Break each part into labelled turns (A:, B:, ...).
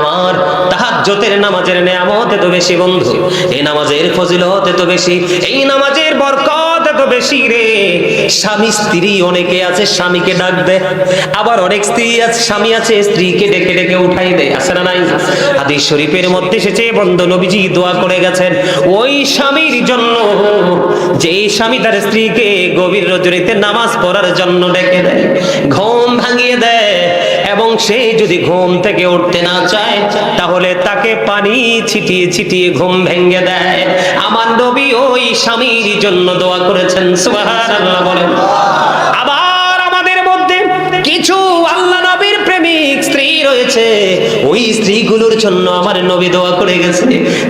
A: আমার তাহাজ্জতের নামাজের নেয়ামত এত বেশি বন্ধু, এই নামাজের ফজিলত এত বেশি, এই নামাজের বরকত এত বেশি রে। স্বামী স্ত্রী অনেকে আছে, স্বামীকে ডাক আবার অনেক স্ত্রী আছে, স্বামী আছে, স্ত্রীকে ডেকে ডেকে উঠাই দেয় আছে না নাই? শরীফের মধ্যে এসেছে, বন্ধু নবীজি দোয়া করে গেছেন, ওই স্বামীর জন্য যে স্বামী তার স্ত্রীকে গভীর রজনীতে নামাজ পড়ার জন্য ডেকে দেয়, ঘুম ভাঙিয়ে দেয় এবং সে যদি ঘুম থেকে উঠতে না চায়, তাহলে তাকে পানি ছিটিয়ে ছিটিয়ে ঘুম ভেঙে দেয়। আমার নবী ওই স্বামীর জন্য দোয়া করেছেন, সুবহানাল্লাহ বলেন। আবার আমাদের মধ্যে কিছু আল্লাহ নবীর প্রেমিক স্ত্রী রয়েছে। ওই স্ত্রীগুলোর জন্য আমার নবী দোয়া করে গেছে।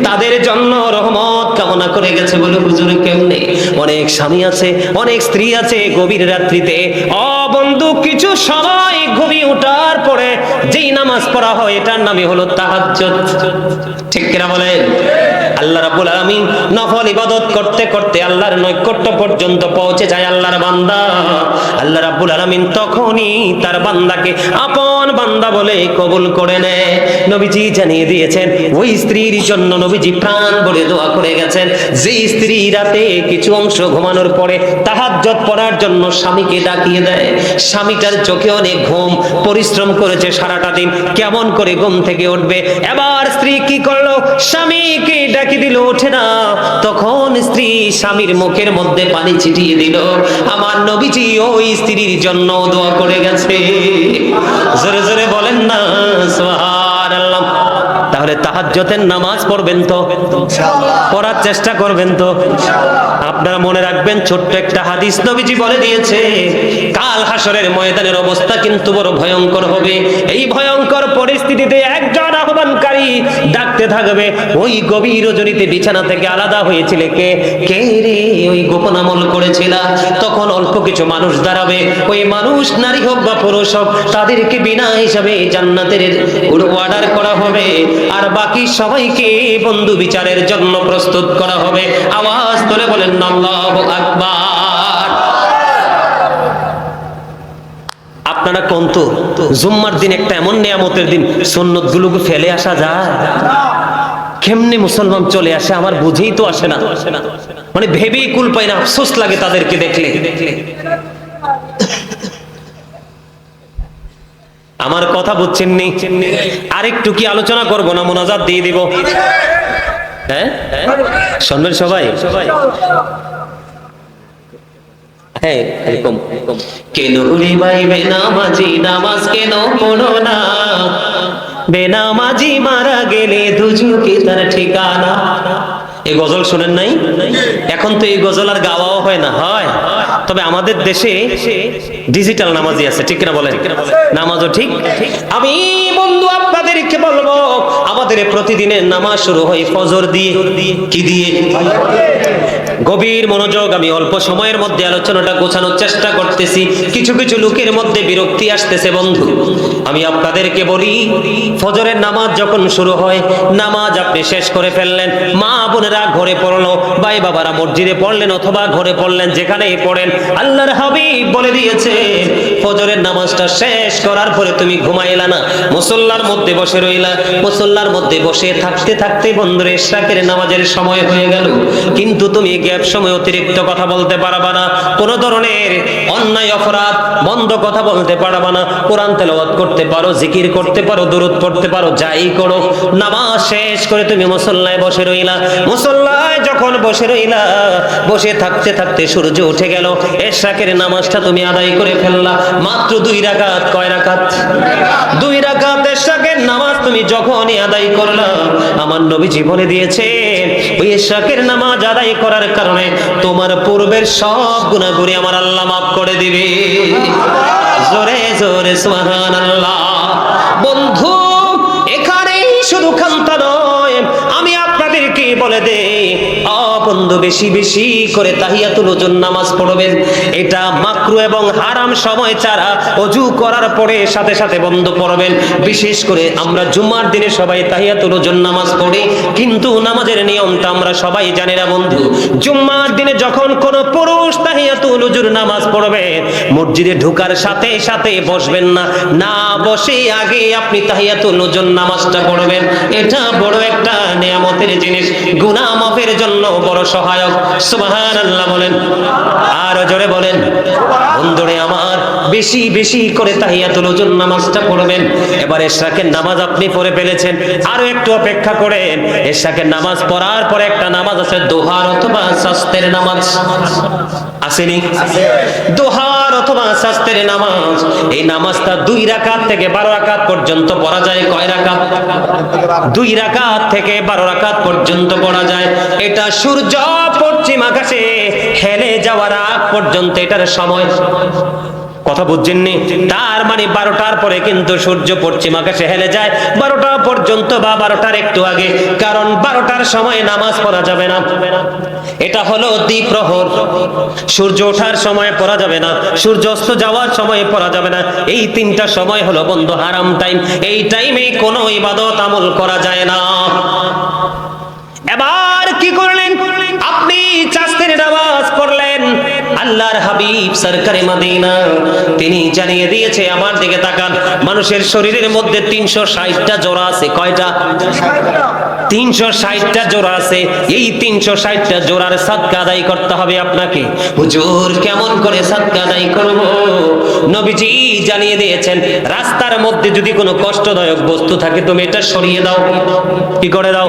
A: তাদের জন্য রহমত কামনা করে গেছে বলে হুজুর কেমনে অনেক স্বামী আছে, অনেক স্ত্রী আছে গভীর রাত্রিতে। অ বন্ধু, কিছু সময় ঘুমিয়ে যেই নামাজ পড়া হয় এটার নামই হলো তাহাজ্জুদ। ঠিক কিনা বলেন? আল্লাহ রাব্বুল আলামিন নফল ইবাদত করতে করতে আল্লাহর নৈকট্য পর্যন্ত পৌঁছে যায় আল্লাহর বান্দা। আল্লাহ রাব্বুল আলামিন তখনই তার বান্দাকে আপন বান্দা বলে কবুল করে নেয়। নবীজি জানিয়ে দিয়েছেন, ওই স্ত্রীর জন্য নবীজি প্রাণ বলে দোয়া করে গেছেন। যে স্ত্রী রাতে কিছু অংশ ঘুমানোর পরে তাহাজ্জত পড়ার জন্য স্বামীকে ডাকিয়ে দেয়। স্বামীটার চোখে অনেক ঘুম, পরিশ্রম করেছে সারাটা দিন। কেমন করে ঘুম থেকে উঠবে? এবার স্ত্রী কি করল? স্বামীকে ডাকি দিল, ওঠে না। তখন স্ত্রী স্বামীর মুখের মধ্যে পানি ছিটিয়ে দিল। আমার নবীজি ওই স্ত্রীর জন্য দোয়া করে গেছে। জোরে জোরে বলেন না, সুবহানাল্লাহ। তাহলে তাহাজ্জতের নামাজ পড়বেন তো? পড়ার চেষ্টা করবেন তো? আপনারা মনে রাখবেন ছোট্ট একটা হাদিস নবীজি বলে দিয়েছে কাল হাসরের ময়দানের অবস্থা কিন্তু বড় ভয়ঙ্কর হবে। এই ভয়ঙ্কর পরিস্থিতিতে একজন আহ্বানকারী ডাকতে থাকবে ওই গভীর রজনীতে বিছানা থেকে আলাদা হয়েছিল কে? কে রে? ওই গোপন আমল করেছিল? তখন অল্প কিছু মানুষ দাঁড়াবে ওই মানুষ নারী হোক বা পুরুষ হোক তাদেরকে বিনা হিসাবে জান্নাতের অর্ডার করা হবে। আর বাকি সবাইকে বন্ধু বিচারের জন্য প্রস্তুত করা হবে। আওয়াজ তুলে বলেন আপনারা কোন তো? জুম্মার দিন একটা এমন নিয়ামতের দিন সুন্নত গুলোকে ফেলে আসা যায়। কেমনে মুসলমান চলে আসে আমার বুঝেই তো আসে না। মানে ভেবেই কুল পাই না, আফসোস লাগে তাদেরকে দেখলে দেখলে। আমার কথা বুঝছেন নি আরেকটু কি আলোচনা করব না মোনাজাত দিয়ে দিব? হ্যাঁ? শুনবেন সবাই? সবাই হ্যাঁ নামাজ কেন বেনামাজি মারা গেলে দুজুকে তার ঠিকানা এই গজল শোনেন নাই? এখন তো এই গজল আর গাওয়াও হয় না। হয়। তবে আমাদের দেশে ডিজিটাল নামাজি আছে, ঠিক না বলেন? নামাজও ঠিক। আমি বন্ধু, আপনাদেরকে বলব, আমাদের প্রতিদিনের নামাজ শুরু হয় ফজর দিয়ে। কি দিয়ে? গভীর মনোযোগ আমি অল্প সময়ের মধ্যে আলোচনাটা গোছানোর চেষ্টা করতেছি। কিছু কিছু লোকের মধ্যে বিরক্তি আসতেছে বন্ধু। আমি আপনাদেরকে বলি, ফজরের নামাজ যখন শুরু হয়, নামাজ আপনি শেষ করে ফেললেন। মা বোনেরা ঘরে পড়ল, ভাই বাবারা মসজিদে পড়লেন অথবা ঘরে পড়লেন, যেখানেই পড়েন, আল্লাহর হাবিব বলে দিয়েছে, ফজরের নামাজটা শেষ করার পরে তুমি ঘুমাইলা না। মুসল্লার মধ্যে বসে রইলা। মুসল্লার মধ্যে বসে থাকতে থাকতে বন্ধুরে ইশরাকের নামাজের সময় হয়ে গেল। কিন্তু তুমি গ্যাপ সময় অতিরিক্ত কথা বলতে পারবা না। কোন ধরনের অন্যায়, অপরাধ, বন্ধ কথা বলতে পারবা না। কোরআন তেলাওয়াত করতে পারো, জিকির করতে পারো, দরুদ পড়তে পারো, যাই করো। নামাজ শেষ করে তুমি মুসল্লায় বসে রইলা। মুসল্লায় যখন বসে রইলা, বসে থাকতে থাকতে সূর্য উঠে গেল। এশরাকের নামাজটা তুমি আদায় করে ফেললা। মাত্র দুই রাকাত, কয় রাকাত? দুই রাকাত এশরাকের নামাজ তুমি যখনই আদায় করলা, আমার নবী জীবনে দিয়েছে ওই এশরাকের নামাজ আদায় করার কারণে তোমার পূর্বের সব গুণাগুড়ি আমার আল্লাহ মাফ করে দিবে। জোরে জোরে, সুবহানাল্লাহ। বন্ধু, এখানেই শুধু খান্তা নয় বলে দেই বন্ধু, বেশি বেশি করে তাহিয়াতুল ওজন নামাজ পড়বেন। এটা মাকরু এবং হারাম সময় ছাড়া অজু করার পরে সাথে সাথে বন্ধ পড়বেন। বিশেষ করে আমরা জুম্মার দিনে সবাই তাহিয়াতুল ওজন নামাজ পড়ি, কিন্তু নামাজের নিয়মটা আমরা সবাই জানি না বন্ধু। জুম্মার দিনে যখন কোন পুরুষ তাহিয়াতুল ওজুর নামাজ পড়বে, মসজিদে ঢোকার সাথে সাথে বসবেন না। না বসে আগে আপনি তাহিয়াতুল ওজন নামাজটা পড়বেন। এটা বড় একটা নিয়ামতের জিনিস। গুনাহ মাফের জন্য বড় সহায়ক। সুবহানাল্লাহ বলেন। আর জোরে বলেন। বন্ধুরে আমার, বেশি বেশি করে তাহিয়াতুল ওজন নামাজটা পড়বেন। এবার এশরাকের নামাজ আপনি পড়ে ফেলেছেন। আরও একটু অপেক্ষা করেন। এশরাকের নামাজ পড়ার পরে একটা নামাজ আছে, দোহার অথবা শাস্তের নামাজ। আসেনি? দোহার অথবা শাস্তের নামাজ, এই নামাজটা দুই রাকাত থেকে বারো রাকাত পর্যন্ত পড়া যায়, কয় রাকাত? দুই রাকাত থেকে বারো রাকাত পর্যন্ত পড়া যায়। এটা সূর্য পশ্চিম আকাশে হেলে যাওয়ার আগ পর্যন্ত এটার সময়। কথা বুঝছেননি? তার মানে বারোটার পরে কিন্তু সূর্য পশ্চিম আকাশে হেলে যায়। বারোটা পর্যন্ত বা বারোটার একটু আগে। কারণ বারোটার সময় নামাজ পড়া যাবে না। এটা হলো দ্বীপ্রহর। সূর্য ওঠার সময় পড়া যাবে না। সূর্য অস্ত যাওয়ার সময় পড়া যাবে না। এই তিনটা সময় হলো বন্ধ, হারাম টাইম। এই টাইমে কোনো ইবাদত আমল করা যায় না। এবার কি করলেন? আপনি চাস্তের নামাজ আল্লাহর হাবিব সরকারে মাদিনা। তিনি জানিয়ে দিয়েছে, আমার দিকে তাকান। মানুষের শরীরের মধ্যে তিনশো ষাটটা জোড়া আছে। কয়টা? তিনশো ষাটটা জোড়া আছে। এই তিনশো ষাটটা জোড়ার সাদকা আদায় করতে হবে আপনাকে। হুজুর, কেমন করে সাদকা আদায় করব? নবীজি জানিয়ে দিয়েছেন, রাস্তার মধ্যে যদি কোনো কষ্টদায়ক বস্তু থাকে, তুমি এটা সরিয়ে দাও। কি করে দাও?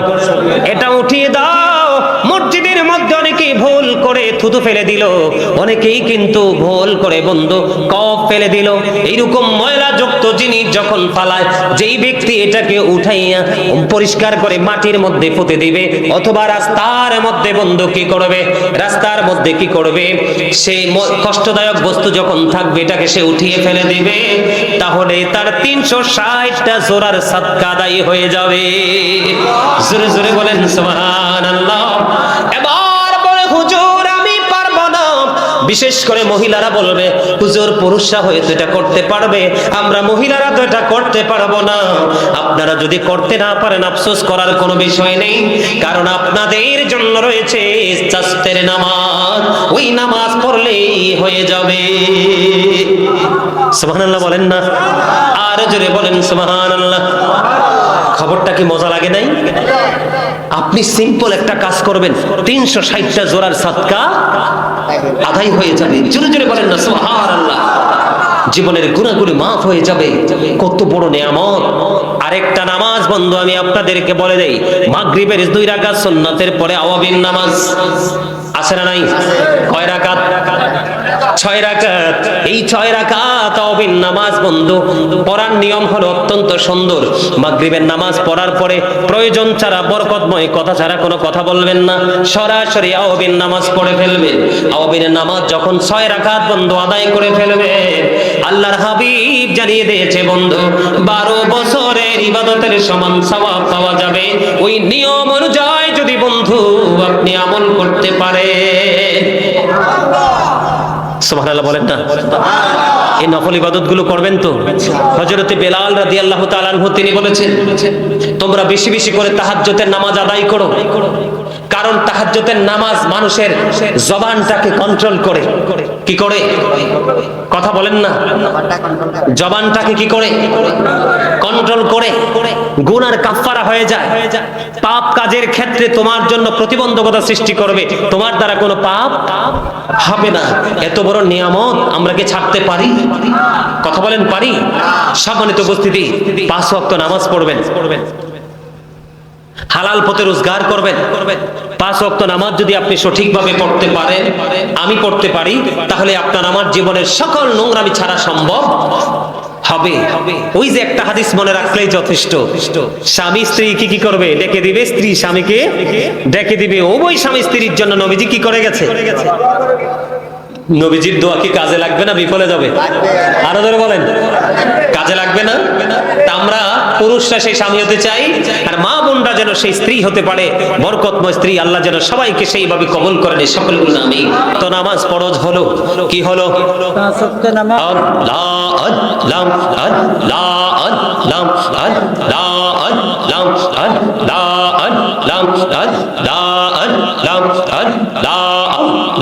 A: এটা উঠিয়ে দাও মসজিদের মধ্যে অনেকেই ভুল করে থুতু ফেলে দিল। অনেকেই কিন্তু ভুল করে বন্ধু কপ ফেলে দিল। এইরকম ময়লা যুক্ত জিনিস যখন ফালায়, যেই ব্যক্তি এটাকে উঠাইয়া পরিষ্কার করে মাটির মধ্যে পুঁতে দিবে, অথবা রাস্তার মধ্যে বন্ধু কি করবে? রাস্তার মধ্যে কি করবে? সেই কষ্টদায়ক বস্তু যখন থাকবে, এটাকে সে উঠিয়ে ফেলে দিবে, তাহলে তার তিনশো ষাটটা জোরার সাদকা আদায় হয়ে যাবে। জোরে জোরে বলেন সুবহানাল্লাহ বিশেষ করে মহিলারা বলবে, হুজুর, পুরুষরা হয়তো এটা করতে পারবে। আমরা মহিলারা তো এটা করতে পারব না। আপনারা যদি করতে না পারেন, আফসোস করার কোনো বিষয় নেই। কারণ আপনাদের জন্য রয়েছে চাস্তের নামাজ। ওই নামাজ পড়লেই হয়ে যাবে। সুবহানাল্লাহ বলেন না? আর জোরে বলেন সুবহানাল্লাহ। খবরটা কি মজা লাগে নাই? আপনি সিম্পল একটা কাজ করবেন, তিনশো ষাটটা জোড়ার সাদকা আদায় হয়ে যাবে। জোরে জোরে বলেন না সোহার আল্লাহ জীবনের গুণাগুলি মাফ হয়ে যাবে। কত বড় নিয়ামত। আরেকটা নামাজ, বন্ধু, আমি আপনাদেরকে বলে দেই, মাগরিবের দুই রাকাত সুন্নাতের পরে আওয়াবিন নামাজ। আছে না নাই? কয় রাকাত? ছয় রাকাত। এই ছয় রাকাত আওয়াবিন নামাজ বন্ধু। পড়ার নিয়ম হলো অত্যন্ত সুন্দর। মাগরিবের নামাজ পড়ার পরে প্রয়োজন ছাড়া বরকতময় কথা ছাড়া কোনো কথা বলবেন না। সরাসরি আওয়াবিন নামাজ পড়ে ফেলবেন। আওয়াবিনের নামাজ যখন ছয় রাকাত বন্ধু আদায় করে ফেলবে আল্লাহর হাবিব জানিয়ে দিয়েছে, বন্ধু, বারো বছরের ইবাদতের সমান সওয়াব পাওয়া যাবে। ওই নিয়ম অনুযায়ী যদি বন্ধু আপনি আমল করতে পারেন। সুবহানাল্লাহ বলেন না। এই নকল ইবাদতগুলো করবেন তো? হজরতে বেলাল রাদিয়াল্লাহু তাআলা আনহু তিনি বলেছেন, তোমরা বেশি বেশি করে তাহাজ্জুদের নামাজ আদায় করো। কারণ তাহাজ্জুদের নামাজ মানুষের জবানটাকে কন্ট্রোল করে। কি করে? কথা বলেন না। জবানটাকে কি করে? কন্ট্রোল করে। গুনার কাফফারা হয়ে যায়। পাপ কাজের ক্ষেত্রে তোমার জন্য প্রতিবন্ধকতা সৃষ্টি করবে। তোমার দ্বারা কোনো পাপ হবে না। এত বড় নিয়ামত আমরা কি ছাড়তে পারি? কথা বলেন, পারি? সম্মানিত উপস্থিতি, পাঁচ ওয়াক্ত নামাজ পড়বেন পড়বেন। হালাল পথে রোজগার করবেন। পাঁচ ওয়াক্ত নামাজ যদি আপনি সঠিকভাবে পড়তে পারেন, আমি পড়তে পারি, তাহলে আপনার আমার জীবনের সকল নোংরামি ছাড়া সম্ভব হবে। ওই যে একটা হাদিস মনে রাখলেই যথেষ্ট। স্বামী স্ত্রী কি কি করবে? ডেকে দিবে স্ত্রী স্বামীকে, ডেকে দিবে। স্বামী স্ত্রীর জন্য নবীজি কি করে গেছে? নবীজির দোয়া কি কাজে লাগবে না বিফলে যাবে? আরও ধরে বলেন। কাজে লাগবে না? আমরা পুরুষরা সেই স্বামী হতে চাই আর মা বোনরা যেন সেই স্ত্রী হতে পারে বরকতময় স্ত্রী আল্লাহ যেন সবাইকে সেইভাবে কবল করেন সকল আমি তো নামাজ ফরজ হলো কি হলো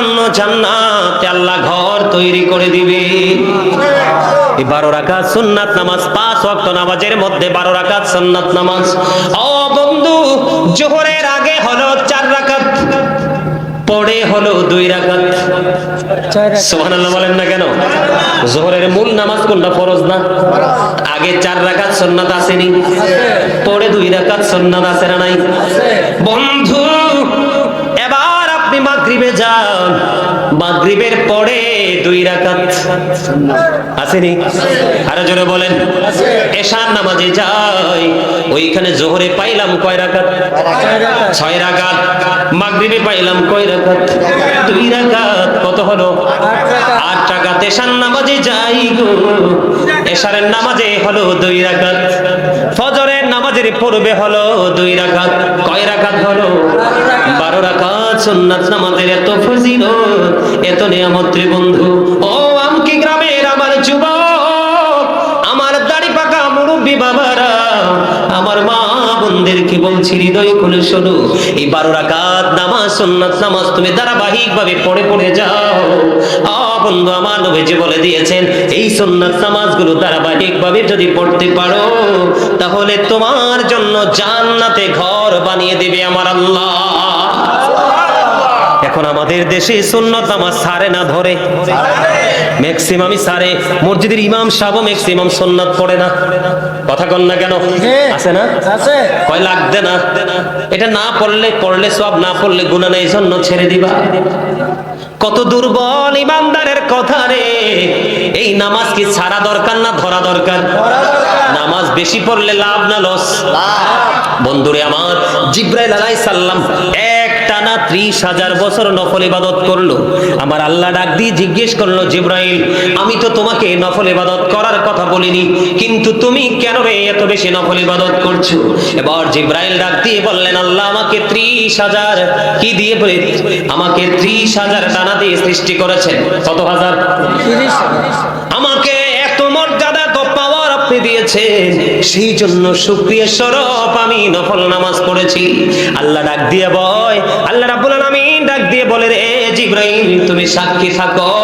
A: জন্য জান্নাতে আল্লাহ ঘর তৈরি করে দিবে। এই বারো রাকাত সুন্নাত নামাজ, পাঁচ ওয়াক্ত নামাজের মধ্যে বারো রাকাত সুন্নাত নামাজ। ও বন্ধু, জোহরের আগে হলো চার রাকাত, পরে হলো দুই রাকাত। সুবহানাল্লাহ বলেন না কেন? জোহরের মূল নামাজ কোনটা, ফরজ না? আগে চার রাকাত সুন্নাত আসেনি, পরে দুই রাকাত সুন্নাত আছে না নাই? বন্ধু মাগরিবে যান। মাগরিবের পরে দুই রাকাত। আসেনি? আরও জোরে বলেন। এশার নামাজে যাই। ওইখানে জোহরে পাইলাম কয় রাকাত?
B: ছয় রাকাত।
A: মাগরিবে পাইলাম কয় রাকাত? দুই রাকাত। কত হলো?
B: আট রাকাত।
A: তেসার নামাজে যাই গো। এশারের নামাজে হলো দুই রাকাত। ফজরের নামাজের পূর্বে হলো দুই রাকাত। কয় রাকাত হলো? বারো রাকাত সুন্নাত নামাজের এত ফজিল এত নিয়ামত রে বন্ধু। ও আমকি গ্রামের আমার যুবক? আমার দাড়ি পাকা মুরব্বী বাবারা, আমার মা এই বারো রাকাত নামাজ নামাজ তুমি ধারাবাহিক ভাবে পড়ে পড়ে যাও। বন্ধু, আমার বলে দিয়েছেন, এই ধারাবাহিক ভাবে যদি পড়তে পারো, তাহলে তোমার জন্য জান্নাতে ঘর বানিয়ে দেবে আমার আল্লাহ। এখন আমাদের দেশে সুন্নত নামাজ সারে না ধরে। ম্যাক্সিমামই সারে। মসজিদের ইমাম সাহেব ম্যাক্সিমাম সুন্নাত পড়ে না। কথা কন না কেন। আছে না?
B: আছে।
A: কয় লাগবে না? এটা না পড়লে পড়লে সব না পড়লে গুণা নেই জন্য ছেড়ে দিবা। কত দুর্বল ইমানদারের কথা রে। এই নামাজ কি ছাড়া দরকার না ধরা দরকার? নামাজ বেশি পড়লে লাভ না লস? বন্ধুরে আমার জিব্রাইল আলাইহিস সালাম এক টানা ত্রিশ হাজার বছর নফল ইবাদত করল। আমার আল্লাহ ডাক দিয়ে জিজ্ঞেস করল জিব্রাইল আমি তো তোমাকে নফল ইবাদত করার কথা বলিনি কিন্তু তুমি কেন রে এত বেশি নফল ইবাদত করছ? এবার জিব্রাইল ডাক দিয়ে বললেন আল্লাহ আমাকে ত্রিশ হাজার কি দিয়ে বলে? আমাকে ত্রিশ হাজার টানা দিয়ে সৃষ্টি করেছেন। কত হাজার? আমাকে আপনি দিয়েছেন। সেই জন্য সুক্রিয়া স্বরূপ আমি নফল নামাজ পড়েছি। আল্লাহ ডাক দিয়ে বয়, আল্লাহ রাব্বুল আলামিন ডাক দিয়ে বলে রে জিব্রাইল, তুমি সাক্ষী থাকো।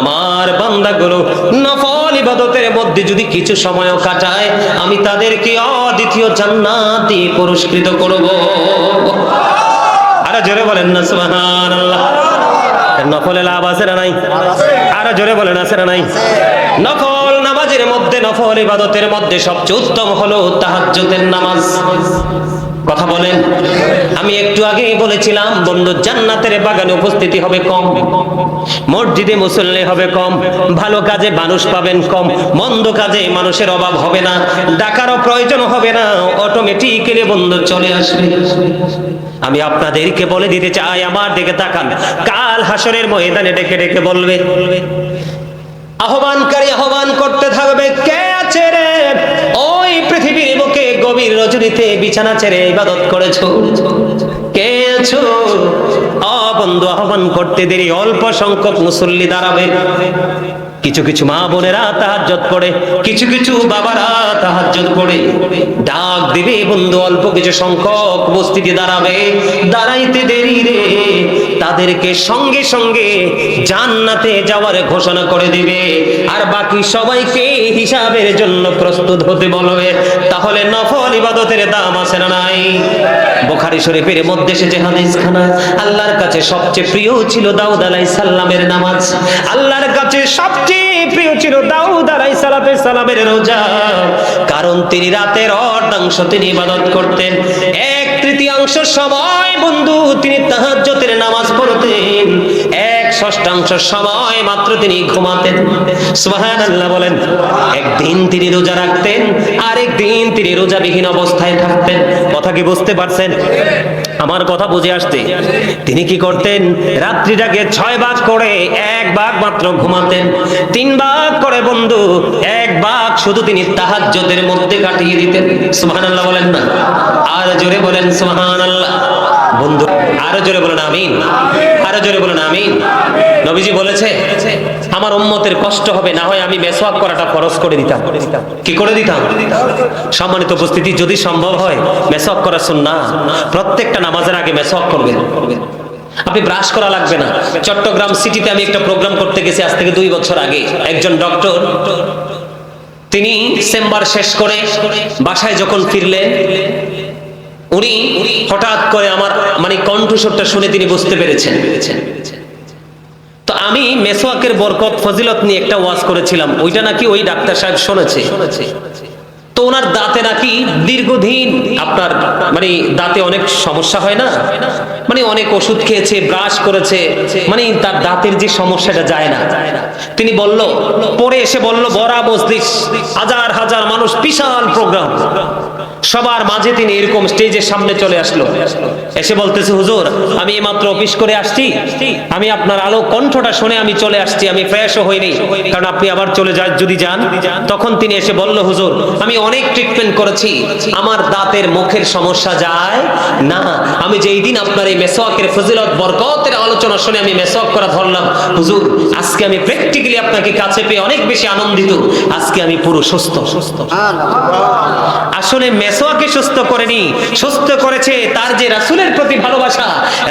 A: আমার বান্দাগুলো নফল ইবাদতের মধ্যে যদি কিছু সময়ও কাটায়, আমি তাদেরকে অদ্বিতীয় জান্নাত পুরস্কৃত করব। আরও জোরে বলেন না, সুবহানাল্লাহ। নফলে লাভ আছে না নাই? আরও জোরে বলেন, আছে না নাই? নফল নামাজের মধ্যে নফল ইবাদতের মধ্যে সবচেয়ে উত্তম হলো তাহাজ্জুদের নামাজ। কথা বলেন। আমি একটু আগেই বলেছিলাম, বন্ধু, জান্নাতের বাগানে উপস্থিতি হবে কম, মসজিদে মুসল্লি হবে কম, ভালো কাজে মানুষ পাবেন কম, মন্দ কাজে মানুষের অভাব হবে না, ডাকারও প্রয়োজন হবে না অটোমেটিক্যালি বন্ধু চলে আসবে। আমি আপনাদেরকে বলে দিতে চাই, আমার দিকে তাকান। কাল হাসরের ময়দানে ডেকে ডেকে বলবে আহ্বানকারী আহ্বান করতে থাকবে। কে আছে রে? ওই পৃথিবীর বুকে গভীর রজনীতে বিছানা ছেড়ে ইবাদত করেছ? কে আছো? অবন্ধু বন্ধু, আহ্বান করতে দেরি। অল্প সংখ্যক মুসল্লি দাঁড়াবে। কিছু কিছু মা বোনেরা তাহাজ্জত পড়ে, কিছু কিছু বাবারা তাহাজ্জত পড়ে। ডাক দিবে বন্ধু, অল্প কিছু সংখ্যক বস্তিতে দাঁড়াবে। দাঁড়াইতে দেরি রে। তাদেরকে সঙ্গে সঙ্গে জান্নাতে যাওয়ার ঘোষণা করে দিবে। আর বাকি সবাইকে হিসাবের জন্য প্রস্তুত হতে বলবে তাহলে নফল ইবাদতের দাম আছে না নাই? বোখারি শরীফের মধ্যে এসেছে হাদিস খানা আল্লাহর কাছে সবচেয়ে প্রিয় ছিল দাউদ আলাইহিস সালামের নামাজ। আল্লাহর কাছে সবচেয়ে প্রিয় ছিল দাউদ আলাইহিস সালাতে সালামের রোজা। কারণ তিনি রাতের অর্ধাংশ তিনি ইবাদত করতেন। এক তৃতীয়াংশ সময় বন্ধু তিনি তাহাজ্জুদের নামাজ পড়তেন। এক ষষ্ঠাংশ সময় মাত্র তিনি ঘুমাতেন। সুবহানাল্লাহ বলেন, একদিন তিনি রোজা রাখতেন, আরেকদিন তিনি রোজাবিহীন অবস্থায় থাকতেন। কথা কি বুঝতে পারছেন? আমার কথা বুঝে আসতে। তিনি কি করতেন? রাত্রিটাকে ছয় ভাগ করে এক ভাগ মাত্র ঘুমাতেন। তিন ভাগ করে বন্ধু, এক ভাগ শুধু তিনি তাহাজ্জুদের মধ্যে কাটিয়ে দিতেন। সুবহানাল্লাহ বলেন না। আর জোরে বলেন সুবহানাল্লাহ। বন্ধু, আরও জোরে বলেন আমিন। আরও জোরে বলেন আমিন। নবীজি বলেছে, আমার উম্মতের কষ্ট হবে, না হয় আমি মেসওয়াক করাটা ফরজ করে দিতাম। কি করে দিতাম? সম্মানিত উপস্থিতি, যদি সম্ভব হয় মেসওয়াক করা সুন্নাহ। প্রত্যেকটা নামাজের আগে মেসওয়াক করবেন। আপনি ব্রাশ করা লাগবে না। চট্টগ্রাম সিটিতে আমি একটা প্রোগ্রাম করতে গেছি, আজ থেকে দুই বছর আগে। একজন ডক্টর তিনি চেম্বার শেষ করে বাসায় যখন ফিরলেন, উনি হঠাৎ করে আমার মানে কণ্ঠস্বরটা শুনে তিনি বুঝতে পেরেছেন। তো আমি মেসোয়াকের বরকত, ফজিলত নিয়ে একটা ওয়াজ করেছিলাম। ওইটা নাকি ওই ডাক্তার সাহেব শুনেছে। তো ওনার দাঁতে নাকি দীর্ঘদিন আপনার মানে দাঁতে অনেক সমস্যা হয় না? মানে অনেক ওষুধ খেয়েছে, ব্রাশ করেছে মানে তার দাঁতের যে সমস্যাটা যায় না। তিনি বলল, পরে এসে বলল বরা মজলিস হাজার হাজার মানুষ, বিশাল প্রোগ্রাম সবার মাঝে তিনি এরকম স্টেজের সামনে চলে আসলো। এসে বলতেছে হুজুর আমি এইমাত্র অফিস করে আসছি। আমি আপনার আলো কণ্ঠটা শুনে আমি চলে আসছি আমি ফ্রেশও হইনি কারণ আপনি আবার চলে যান যদি যান। তখন তিনি এসে বলল হুজুর আমি অনেক ট্রিটমেন্ট করেছি। আমার দাঁতের মুখের সমস্যা যায়। না আমি যেই দিন আপনার এই মেসওয়াকের ফজিলত বরকতের আলোচনা শুনে আমি মেসওয়াক করা ধরলাম। হুজুর আজকে আমি প্র্যাকটিক্যালি আপনাকে কাছে পেয়ে অনেক বেশি আনন্দিত। আজকে আমি পুরো সুস্থ। সুস্থ। আসলে মেসোয়াকে সুস্থ করেনি সুস্থ করেছে তার যে রাসূলের প্রতি ভালোবাসা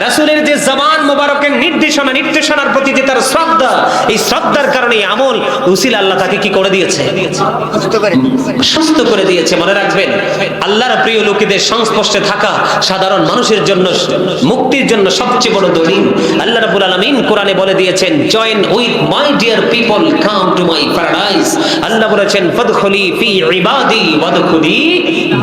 A: রাসূলের যে জবান মোবারকের নির্দেশনা নির্দেশনার প্রতি যে তার শ্রদ্ধা এই শ্রদ্ধার কারণে আমল উসিল আল্লাহ তাকে কি করে দিয়েছে? সুস্থ করে দিয়েছে। মনে রাখবেন আল্লাহর প্রিয় লোকেদের সংস্পর্শে থাকা সাধারণ মানুষের জন্য মুক্তির জন্য সবচেয়ে বড় দলিল। আল্লাহ রাব্বুল আলামিন কোরআনে বলে দিয়েছেন join with my dear people come to my paradise Allah বলেছেন ফাদখুলি ফি ইবাদি ওয়াদখুলি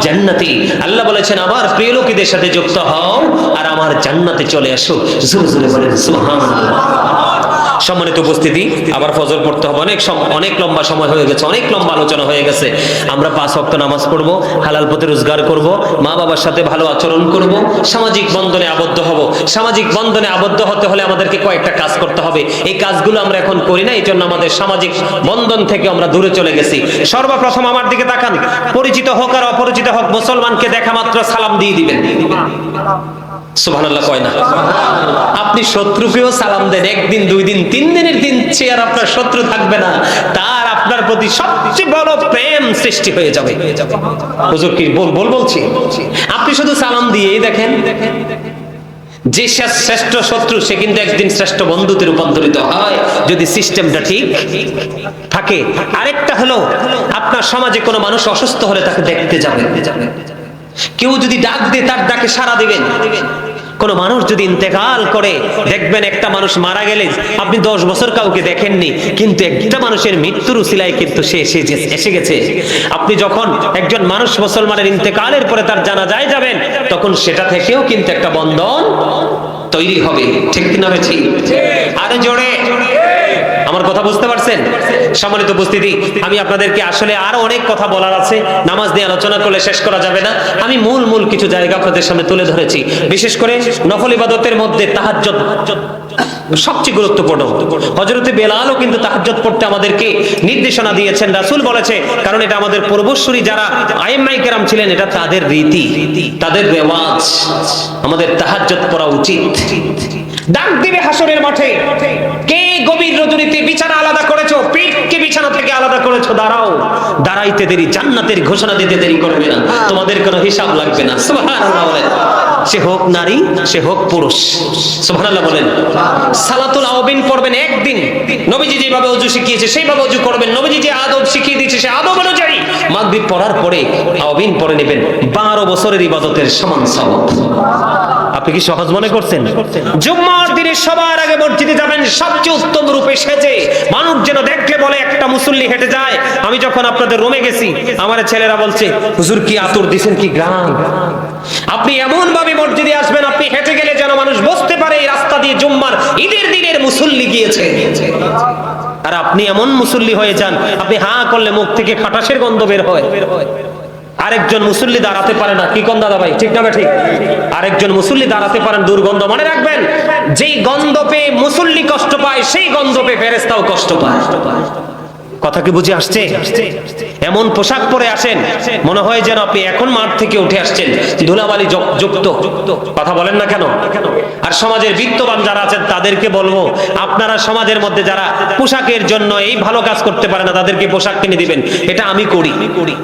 A: জান্নাতি। আল্লাহ বলেছেন, আমার প্রিয় লোকেদের সাথে যুক্ত হও আর আমার জান্নাতে চলে আসো। জোরে জোরে বলেন, সুবহানাল্লাহ। সম্মানিত উপস্থিতি, আবার ফজর পড়তে হবে। অনেক অনেক লম্বা সময় হয়ে গেছে, অনেক লম্বা আলোচনা হয়ে গেছে। আমরা পাঁচ ওয়াক্ত নামাজ পড়ব, হালাল পথে রোজগার করব, মা বাবার সাথে ভালো আচরণ করব, সামাজিক বন্ধনে আবদ্ধ হব। সামাজিক বন্ধনে আবদ্ধ হতে হলে আমাদেরকে কয়েকটা কাজ করতে হবে। এই কাজগুলো আমরা এখন করি না এই জন্য আমাদের সামাজিক বন্ধন থেকে আমরা দূরে চলে গেছি। সর্বপ্রথম আমার দিকে তাকান। পরিচিত হোক আর অপরিচিত হোক, মুসলমানকে দেখা মাত্র সালাম দিয়ে দিবেন। আপনি শত্রুকেও সালাম দেন, একদিন, দুই দিন, তিন দিনের দিন চেয়ার আপনার শত্রু থাকবে না। তার আপনার প্রতি সবচেয়ে বড় প্রেম সৃষ্টি হয়ে যাবে। হুজুর কি বল বল বলছি? আপনি শুধু সালাম দিয়েই দেখেন, যে শ্রেষ্ঠ শত্রু, সে কিন্তু একদিন শ্রেষ্ঠ বন্ধুতে রূপান্তরিত হয়। যদি সিস্টেমটা ঠিক থাকে, আরেকটা হলো, আপনার সমাজে কোনো মানুষ অসুস্থ হলে তাকে দেখতে যাবেন কেউ যদি ডাক দিয়ে তার ডাকে সাড়া দিবেন কোন মানুষ যদি ইন্তেকাল করে, দেখবেন একটা মানুষ মারা গেলে আপনি দশ বছর কাউকে দেখেননি, কিন্তু একটা মানুষের মৃত্যুর উশিলায় কিন্তু সে এসে গেছে আপনি যখন একজন মানুষ মুসলমানের ইন্তেকালের পরে তার জানা যায় যাবেন, তখন সেটা থেকেও কিন্তু একটা বন্ধন তৈরি হবে। ঠিক কিনা হয়েছি আরে জোরে। আমার কথা বুঝতে পারছেন? সম্মানিত উপস্থিতি, আমি আপনাদেরকে আসলে আরও অনেক কথা বলার আছে। নামাজ নিয়ে আলোচনা করলে শেষ করা যাবে না। আমি মূল মূল কিছু জায়গা আপনাদের সামনে তুলে ধরেছি। বিশেষ করে নফল ইবাদতের মধ্যে তাহাজ্জুদ সবচেয়ে গুরুত্বপূর্ণ। হজরতে বেলালও কিন্তু তাহাজ্জুদ পড়তে আমাদেরকে নির্দেশনা দিয়েছেন। রাসূল বলেছে, কারণ এটা আমাদের পূর্বসূরি যারা আইম্মাই কেরাম ছিলেন, এটা তাদের রীতি, তাদের রেওয়াজ। আমাদের তাহাজ্জুদ পড়া উচিত। ডাক দিবে হাসরের মাঠে। কে গভীর রজনীতে বিছানা আলাদা করেছ? পিঠকে বিছানা থেকে আলাদা করেছ? দাঁড়াও। দাঁড়াইতে দেরি, জান্নাতের ঘোষণা দিতে দেরি করবে না। তোমাদের কোনো হিসাব লাগবে না। সে হোক নারী, সে হোক পুরুষ। সুবহানাল্লাহ বলেন। সালাতুল আওবিন পড়বেন একদিন। নবীজি যেভাবে অজু শিখিয়েছে, সেইভাবে অজু করবেন। নবীজি যে আদব শিখিয়ে দিয়েছে, সে আদব অনুযায়ী মাগরিব পড়ার পরে আওবিন পড়ে নেবেন। বারো বছরের ইবাদতের সমান সওয়াব। আপনি কি সহজ মনে করছেন? জুম্মার দিনে সবার আগে মসজিদে যাবেন, সবচেয়ে উত্তম রূপে সেজে। মানুষ যেন দেখলে বলে, একটা মুসল্লি হেঁটে যায়। আমি যখন আপনাদের রুমে গেছি, আমার ছেলেরা বলছে, হুজুর, কি আতর দিছেন, কি গ্রাম? আপনি এমন ভাবে মসজিদে আসবেন, আপনি হেঁটে গেলে যেন মানুষ বুঝতে পারে, এই রাস্তা দিয়ে জুম্মার ঈদের দিনের মুসল্লি গিয়েছে। আর আপনি এমন মুসল্লি হয়ে যান, আপনি হা করলে মুখ থেকে খাটাসের গন্ধ বের হয়। আরেকজন মুসল্লি দাঁড়াতে পারে না। কি কোন দাদা ভাই ঠিক না ঠিক আরেকজন মুসল্লি দাঁড়াতে পারেন, দুর্গন্ধ মনে রাখবেন। যেই গন্ধ পেয়ে মুসল্লি কষ্ট পায়, সেই গন্ধ পেয়ে ফেরেস্তাও কষ্ট পায়। কথা কি বুঝে আসছে? এমন পোশাক পরে আসেন, মনে হয় যেন আপনি এখন মাঠ থেকে উঠে আসছেন, ধুলাবালি যুক- যুক্ত। কথা বলেন না কেন? আর সমাজের বিত্তবান যারা আছেন, তাদেরকে বলব, আপনারা সমাজের মধ্যে যারা পোশাকের জন্য এই ভালো কাজ করতে পারে না, তাদেরকে পোশাক কিনে দিবেন। এটা আমি করি করি।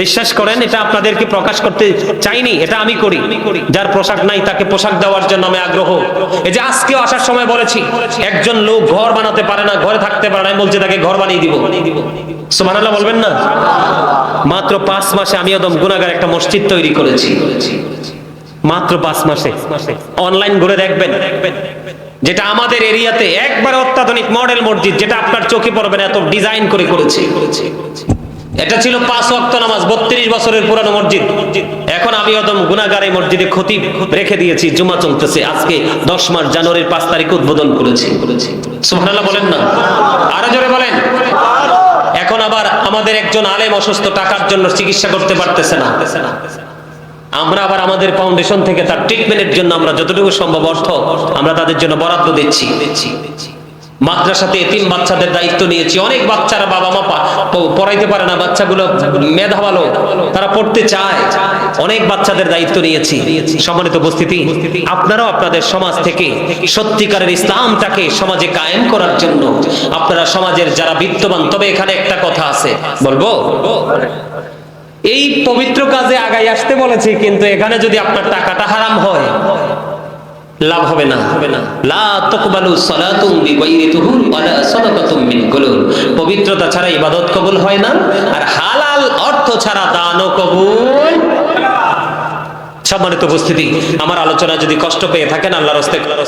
A: বিশ্বাস করেন, এটা আপনাদেরকে প্রকাশ করতে চাইনি, এটা আমি করি। যার পোশাক নাই, তাকে পোশাক দেওয়ার জন্য আমি আগ্রহ। এই যে আজকেও আসার সময় বলেছি, একজন লোক ঘর বানাতে পারে না, ঘরে থাকতে পারে না বলছি তাকে ঘর বানিয়ে দিব। সুবহানাল্লাহ বলবেন না? মাত্র পাঁচ মাসে আমি একদম গুণাগার একটা মসজিদ তৈরি করেছি। মাত্র পাঁচ মাসে। অনলাইন ঘুরে দেখবেন, যেটা আমাদের এরিয়াতে একবার অত্যাধুনিক মডেল মসজিদ, যেটা আপনার চোখে পড়বে না, এত ডিজাইন করে করেছি। এটা ছিল পাঁচ ওয়াক্ত নামাজ, বত্রিশ বছরের পুরানো মসজিদ। এখন আমি একদম গুণাগার মসজিদে ক্ষতি রেখে দিয়েছি, জুমা চলতেছে। আজকে দশ মাস জানুয়ারির পাঁচ তারিখ উদ্বোধন করেছি। সুবহানাল্লাহ বলেন না। আরও জোরে বলেন। এখন আবার আমাদের একজন আলেম অসুস্থ টাকার জন্য চিকিৎসা করতে পারতেছে না। আমরা আবার আমাদের ফাউন্ডেশন থেকে তার ট্রিটমেন্টের জন্য আমরা যতটুকু সম্ভব অর্থ আমরা তাদের জন্য বরাদ্দ দিচ্ছি। মাদ্রাসাতে এতিম বাচ্চাদের দায়িত্ব নিয়েছি। অনেক বাচ্চারা বাবা মা পড়াইতে পারে না, বাচ্চাগুলো মেধা ভালো, তারা পড়তে চায়। অনেক বাচ্চাদের দায়িত্ব নিয়েছি। সম্মানিত উপস্থিতি, আপনারাও আপনাদের সমাজ থেকে সত্যিকারের ইসলামটাকে সমাজে কায়েম করার জন্য আপনারা সমাজের যারা বিত্তবান, তবে এখানে একটা কথা আছে। বলব? এই পবিত্র কাজে আগাই আসতে বলেছি, কিন্তু এখানে যদি আপনার টাকাটা হারাম হয় লাভ হবে না। হবে না লা তাকবালু সালাতুম বিগাইরি তুহুর ওয়ালা সাদাকাতুম মিন পবিত্রতা ছাড়া ইবাদত কবুল হয় না আর হালাল অর্থ ছাড়া দানও কবুল সম্মানিত উপস্থিতি, আমার আলোচনা যদি কষ্ট পেয়ে থাকেন, আল্লাহর হস্তে আল্লাহর